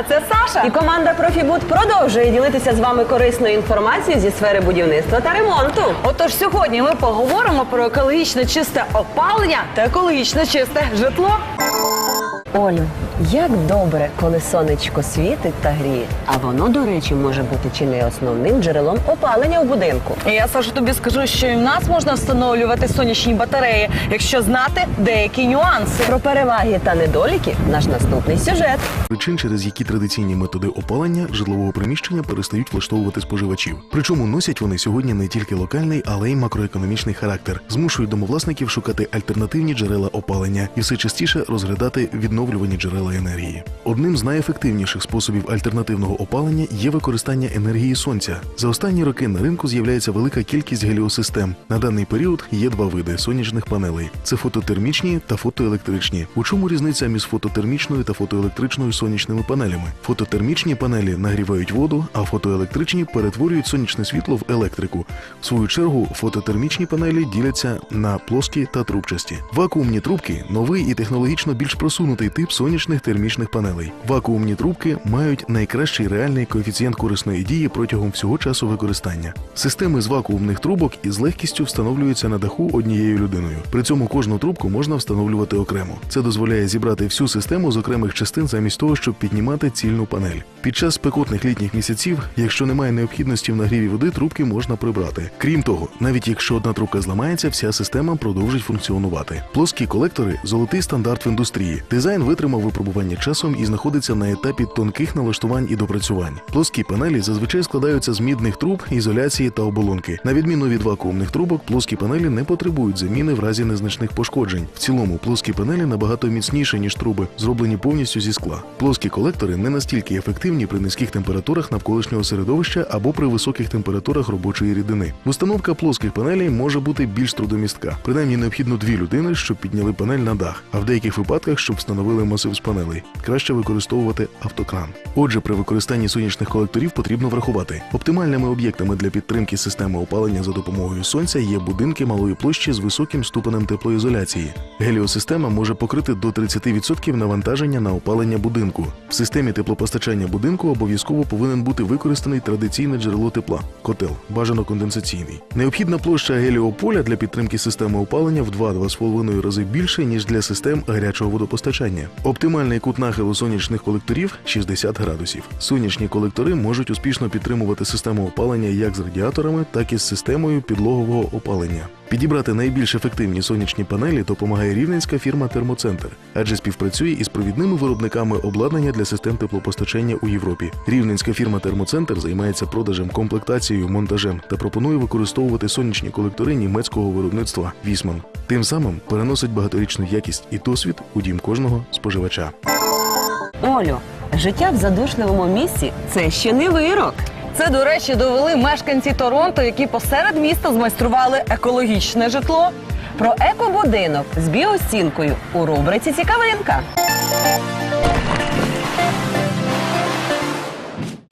А це Саша. І команда Профібуд продовжує ділитися з вами корисною інформацією зі сфери будівництва та ремонту. Отож, сьогодні ми поговоримо про екологічно чисте опалення та екологічно чисте житло. Олю, як добре, коли сонечко світить та гріє. А воно, до речі, може бути чи не основним джерелом опалення в будинку. Я Саша тобі скажу, що і в нас можна встановлювати сонячні батареї, якщо знати деякі нюанси. Про переваги та недоліки наш наступний сюжет. причин, через які традиційні методи опалення житлового приміщення перестають влаштовувати споживачів. Причому носять вони сьогодні не тільки локальний, але й макроекономічний характер, змушують домовласників шукати альтернативні джерела опалення і все частіше розглядати відновлювані джерела енергії. Одним з найефективніших способів альтернативного опалення є використання енергії сонця. За останні роки на ринку з'являється велика кількість геліосистем. На даний період є два види сонячних панелей: це фототермічні та фотоелектричні. У чому різниця між фототермічною та фотоелектричною сонячними панелями? Фототермічні панелі нагрівають воду, а фотоелектричні перетворюють сонячне світло в електрику. В свою чергу фототермічні панелі діляться на плоскі та трубчасті. Вакуумні трубки новий і технологічно більш просунутий тип сонячних термічних панелей. Вакуумні трубки мають найкращий реальний коефіцієнт корисної дії протягом всього часу використання. Системи з вакуумних трубок із легкістю встановлюються на даху однією людиною. При цьому кожну трубку можна встановлювати окремо. Це дозволяє зібрати всю систему з окремих частин замість того, щоб піднімати цільну панель. Під час спекотних літніх місяців, якщо немає необхідності в нагріві води, трубки можна прибрати. Крім того, навіть якщо одна трубка зламається, вся система продовжить функціонувати. Плоскі колектори золотий стандарт в індустрії. Дизайн витримав випробування часом і знаходиться на етапі тонких налаштувань і допрацювань. Плоскі панелі зазвичай складаються з мідних труб, ізоляції та оболонки. На відміну від вакуумних трубок, плоскі панелі не потребують заміни в разі незначних пошкоджень. В цілому плоскі панелі набагато міцніші ніж труби, зроблені повністю зі скла. Плоскі колектори не настільки ефективні при низьких температурах навколишнього середовища або при високих температурах робочої рідини. Установка плоских панелей може бути більш трудомістка. Принаймні необхідно дві людини, щоб підняли панель на дах, а в деяких випадках, щоб встановили масив з панелей. Краще використовувати автокран. Отже, при використанні сонячних колекторів потрібно врахувати оптимальними об'єктами для підтримки системи опалення за допомогою сонця є будинки малої площі з високим ступенем теплоізоляції. Геліосистема може покрити до 30% навантаження на опалення будинку. В системі теплопостачання будинку обов'язково повинен бути використаний традиційне джерело тепла котел, бажано конденсаційний. Необхідна площа геліополя для підтримки системи опалення в 2-2,5 рази більше ніж для систем гарячого водопостачання. Оптимальний кут нахилу сонячних колекторів 60 градусів. Сонячні колектори можуть успішно підтримувати систему опалення як з радіаторами, так і з системою підлогового опалення. Підібрати найбільш ефективні сонячні панелі допомагає рівненська фірма Термоцентр, адже співпрацює із провідними виробниками обладнання для систем теплопостачання у Європі. Рівненська фірма Термоцентр займається продажем, комплектацією, монтажем та пропонує використовувати сонячні колектори німецького виробництва Вісман. Тим самим переносить багаторічну якість і досвід у дім кожного споживача. Олю, життя в задушливому місці це ще не вирок. Це, до речі, довели мешканці Торонто, які посеред міста змайстрували екологічне житло. Про екобудинок з біостінкою у рубриці Цікавинка.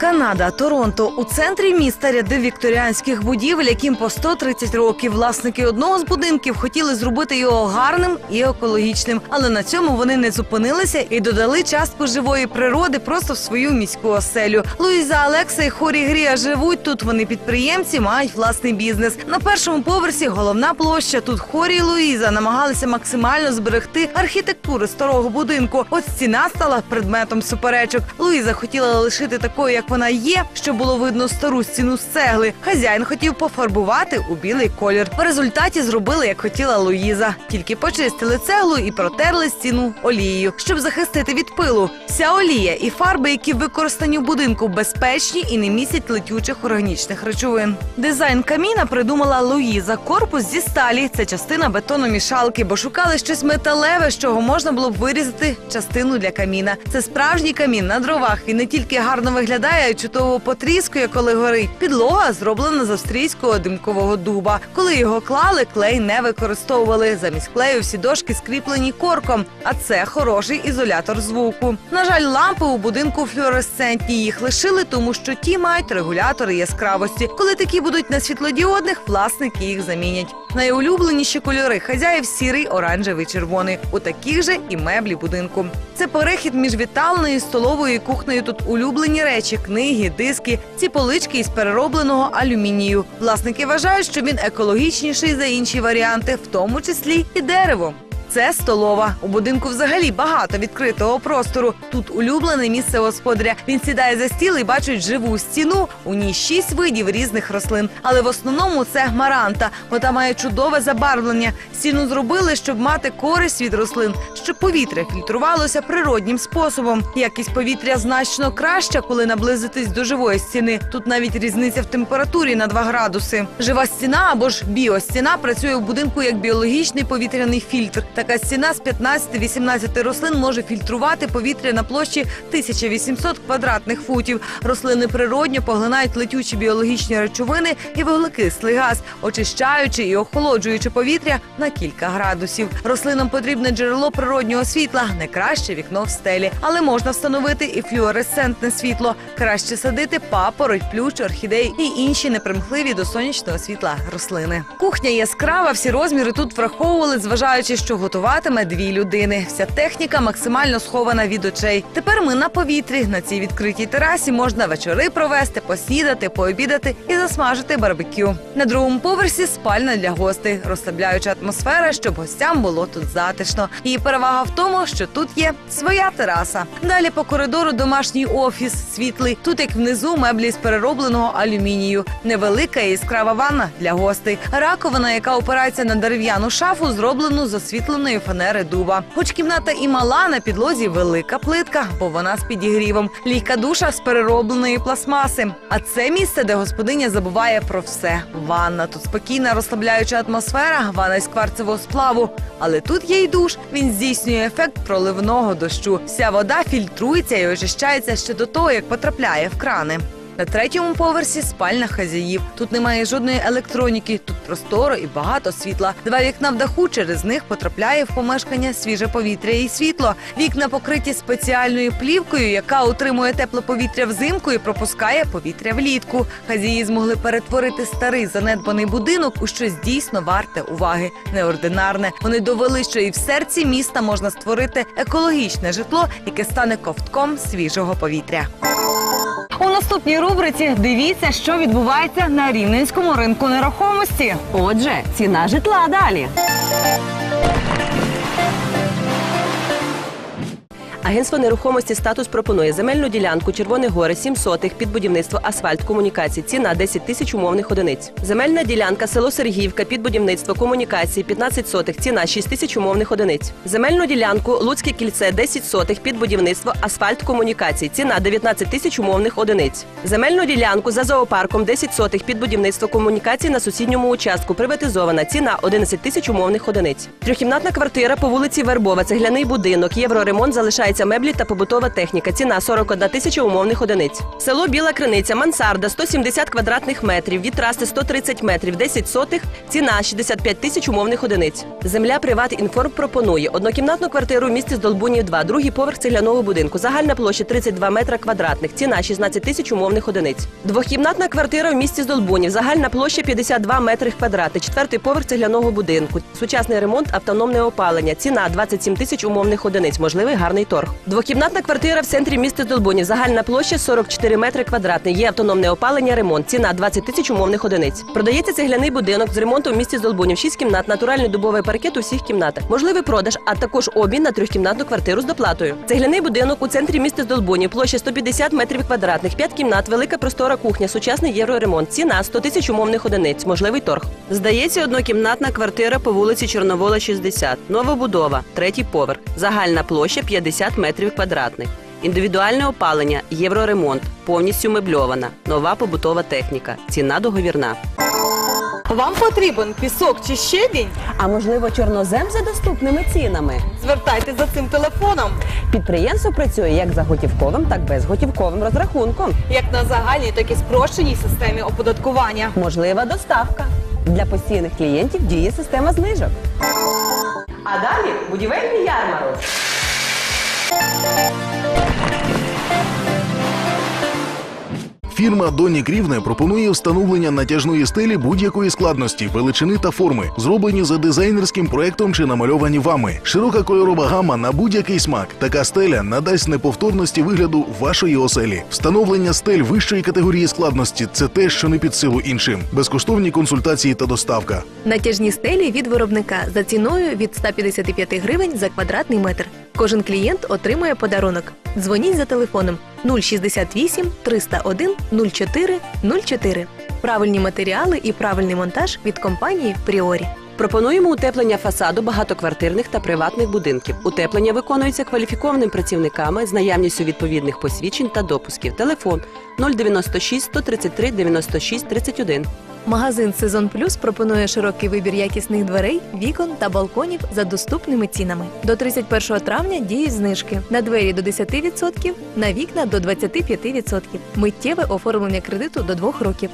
Канада, Торонто у центрі міста ряди вікторіанських будівель, яким по 130 років власники одного з будинків хотіли зробити його гарним і екологічним. Але на цьому вони не зупинилися і додали частку живої природи просто в свою міську оселю. Луїза Алекса і Хорі Грія живуть тут. Вони підприємці, мають власний бізнес. На першому поверсі головна площа. Тут Хорі і Луїза намагалися максимально зберегти архітектуру старого будинку. От стіна стала предметом суперечок. Луїза хотіла лишити такою, як вона є, щоб було видно стару стіну з цегли. Хазяїн хотів пофарбувати у білий колір. В результаті зробили, як хотіла Луїза. Тільки почистили цеглу і протерли стіну олією, щоб захистити від пилу. Вся олія і фарби, які використані в будинку, безпечні і не містять летючих органічних речовин. Дизайн каміна придумала Луїза. Корпус зі сталі це частина бетономішалки, бо шукали щось металеве, з чого можна було б вирізати частину для каміна. Це справжній камін на дровах. Він не тільки гарно виглядає, вигорає, чудово потріскує, коли горить. Підлога зроблена з австрійського димкового дуба. Коли його клали, клей не використовували. Замість клею всі дошки скріплені корком, а це хороший ізолятор звуку. На жаль, лампи у будинку флюоресцентні. Їх лишили, тому що ті мають регулятори яскравості. Коли такі будуть на світлодіодних, власники їх замінять. Найулюбленіші кольори хазяїв сірий, оранжевий, червоний. У таких же і меблі будинку. Це перехід між вітальною, столовою і кухнею. Тут улюблені речі, книги, диски, ці полички із переробленого алюмінію. Власники вважають, що він екологічніший за інші варіанти, в тому числі і дерево. Це столова. У будинку взагалі багато відкритого простору. Тут улюблене місце господаря. Він сідає за стіл і бачить живу стіну. У ній шість видів різних рослин. Але в основному це маранта. Вона має чудове забарвлення. Стіну зробили, щоб мати користь від рослин, щоб повітря фільтрувалося природнім способом. Якість повітря значно краща, коли наблизитись до живої стіни. Тут навіть різниця в температурі на 2 градуси. Жива стіна або ж біостіна працює в будинку як біологічний повітряний фільтр. Така стіна з 15-18 рослин може фільтрувати повітря на площі 1800 квадратних футів. Рослини природньо поглинають летючі біологічні речовини і вуглекислий газ, очищаючи і охолоджуючи повітря на кілька градусів. Рослинам потрібне джерело природнього світла, не краще вікно в стелі, але можна встановити і флюоресцентне світло. Краще садити папороть, плющ, орхідей і інші непримхливі до сонячного світла рослини. Кухня яскрава, всі розміри тут враховували, зважаючи, що готуватиме дві людини. Вся техніка максимально схована від очей. Тепер ми на повітрі. На цій відкритій терасі можна вечори провести, поснідати, пообідати і засмажити барбекю. На другому поверсі спальня для гостей, розслабляюча атмосфера, щоб гостям було тут затишно. Її перевага в тому, що тут є своя тераса. Далі по коридору домашній офіс, світлий. Тут, як внизу, меблі з переробленого алюмінію, невелика і яскрава ванна для гостей, раковина, яка опирається на дерев'яну шафу, зроблену з освітленої фанери дуба. Хоч кімната і мала на підлозі велика плитка, бо вона з підігрівом, лійка душа з переробленої пластмаси. А це місце, де господиня забуває про все. Ванна тут спокійна, розслабляюча атмосфера, ванна із кварцевого сплаву. Але тут є й душ. Він здійснює ефект проливного дощу. Вся вода фільтрується і очищається ще до того, як потрапляє в крани. На третьому поверсі спальня хазяїв. Тут немає жодної електроніки, тут просторо і багато світла. Два вікна в даху, через них потрапляє в помешкання свіже повітря і світло. Вікна покриті спеціальною плівкою, яка утримує тепле повітря взимку і пропускає повітря влітку. Хазяї змогли перетворити старий занедбаний будинок у щось дійсно варте уваги, неординарне. Вони довели, що і в серці міста можна створити екологічне житло, яке стане ковтком свіжого повітря. У наступній рубриці дивіться, що відбувається на рівненському ринку нерухомості. Отже, ціна житла далі. Агентство нерухомості статус пропонує земельну ділянку Червоні гори 7 сотих під будівництво асфальт комунікацій. Ціна 10 тисяч умовних одиниць. Земельна ділянка село Сергіївка під будівництво комунікації 15 сотих. Ціна 6 тисяч умовних одиниць. Земельну ділянку Луцьке кільце 10 сотих під будівництво асфальт комунікацій. Ціна 19 тисяч умовних одиниць. Земельну ділянку за зоопарком 10 сотих під будівництво комунікацій на сусідньому участку. Приватизована. Ціна 11 тисяч умовних одиниць. Трьохкімнатна квартира по вулиці Вербова, цегляний будинок, євроремонт залишається меблі та побутова техніка. Ціна 41 тисяча умовних одиниць. Село Біла Криниця, мансарда 170 квадратних метрів, вітраси 130 метрів, 10 сотих. Ціна 65 тисяч умовних одиниць. Земля Приват Інформ пропонує однокімнатну квартиру в місті Здолбунів 2, другий поверх цегляного будинку. Загальна площа 32 метра квадратних. Ціна 16 тисяч умовних одиниць. Двохкімнатна квартира в місті Здолбунів. Загальна площа 52 метри квадратних. Четвертий поверх цегляного будинку. Сучасний ремонт, автономне опалення. Ціна 27 тисяч умовних одиниць. Можливий гарний торг. Двохкімнатна квартира в центрі міста Здолбунів. Загальна площа 44 метри квадратних. Є автономне опалення, ремонт. Ціна 20 тисяч умовних одиниць. Продається цегляний будинок з ремонтом в місті Здолбунів. 6 кімнат, натуральний дубовий паркет у всіх кімнатах. Можливий продаж, а також обмін на трьохкімнатну квартиру з доплатою. Цегляний будинок у центрі міста Здолбунів. Площа 150 метрів квадратних, 5 кімнат, велика простора кухня, сучасний євроремонт. Ціна 100 тисяч умовних одиниць. Можливий торг. Здається, однокімнатна квартира по вулиці Чорновола, 60. Новобудова, третій поверх. Загальна площа 50 метрів квадратних. Індивідуальне опалення, євроремонт, повністю мебльована, нова побутова техніка. Ціна договірна. Вам потрібен пісок чи щебінь? А можливо, чорнозем за доступними цінами. Звертайте за цим телефоном, Підприємство працює як за готівковим, так і безготівковим розрахунком. як на загальній, так і спрощеній системі оподаткування. Можлива доставка. Для постійних клієнтів діє система знижок. А далі будівельний ярмарок. Фірма Донік Рівне пропонує встановлення натяжної стелі будь-якої складності, величини та форми, зроблені за дизайнерським проектом чи намальовані вами. Широка кольорова гама на будь-який смак. Така стеля надасть неповторності вигляду вашої оселі. Встановлення стель вищої категорії складності це те, що не під силу іншим. Безкоштовні консультації та доставка. Натяжні стелі від виробника за ціною від 155 гривень за квадратний метр. Кожен клієнт отримує подарунок. Дзвоніть за телефоном 068 301 04 04. Правильні матеріали і правильний монтаж від компанії Пріорі. Пропонуємо утеплення фасаду багатоквартирних та приватних будинків. Утеплення виконується кваліфікованими працівниками з наявністю відповідних посвідчень та допусків. Телефон 096 133 96 31. Магазин Сезон Плюс пропонує широкий вибір якісних дверей, вікон та балконів за доступними цінами. До 31 травня діють знижки на двері до 10%, на вікна до 25%. Миттєве оформлення кредиту до 2 років.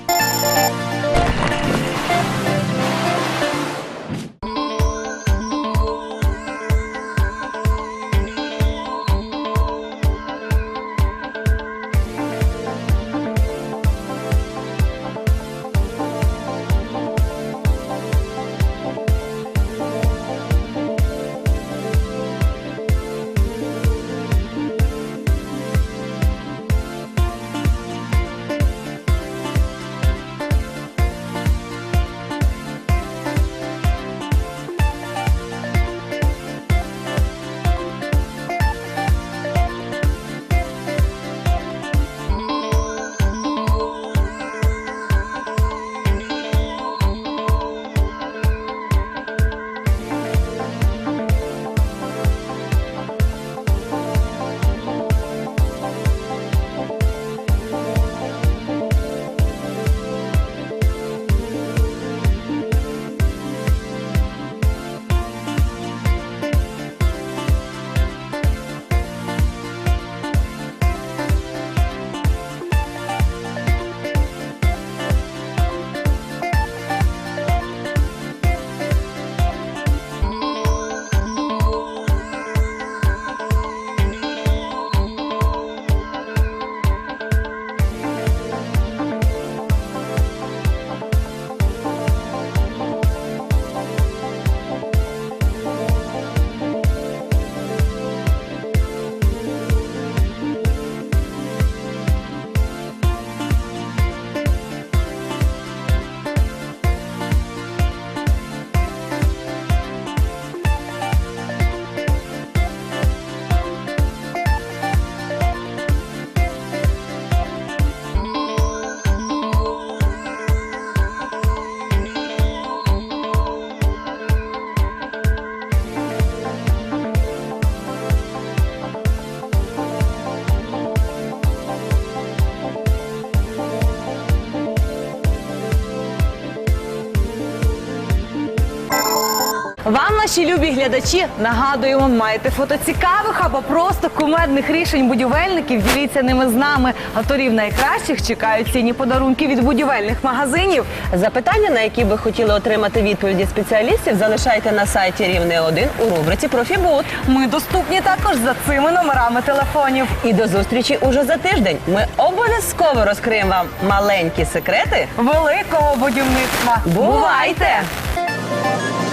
Вам, наші любі глядачі, нагадуємо, маєте фото цікавих або просто кумедних рішень будівельників. Діліться ними з нами. Авторів найкращих чекають цінні подарунки від будівельних магазинів. Запитання, на які ви хотіли отримати відповіді спеціалістів, залишайте на сайті Рівне 1 у рубриці Профібут. Ми доступні також за цими номерами телефонів. І до зустрічі уже за тиждень. Ми обов'язково розкриємо вам маленькі секрети. Великого будівництва. Бувайте! Бувайте!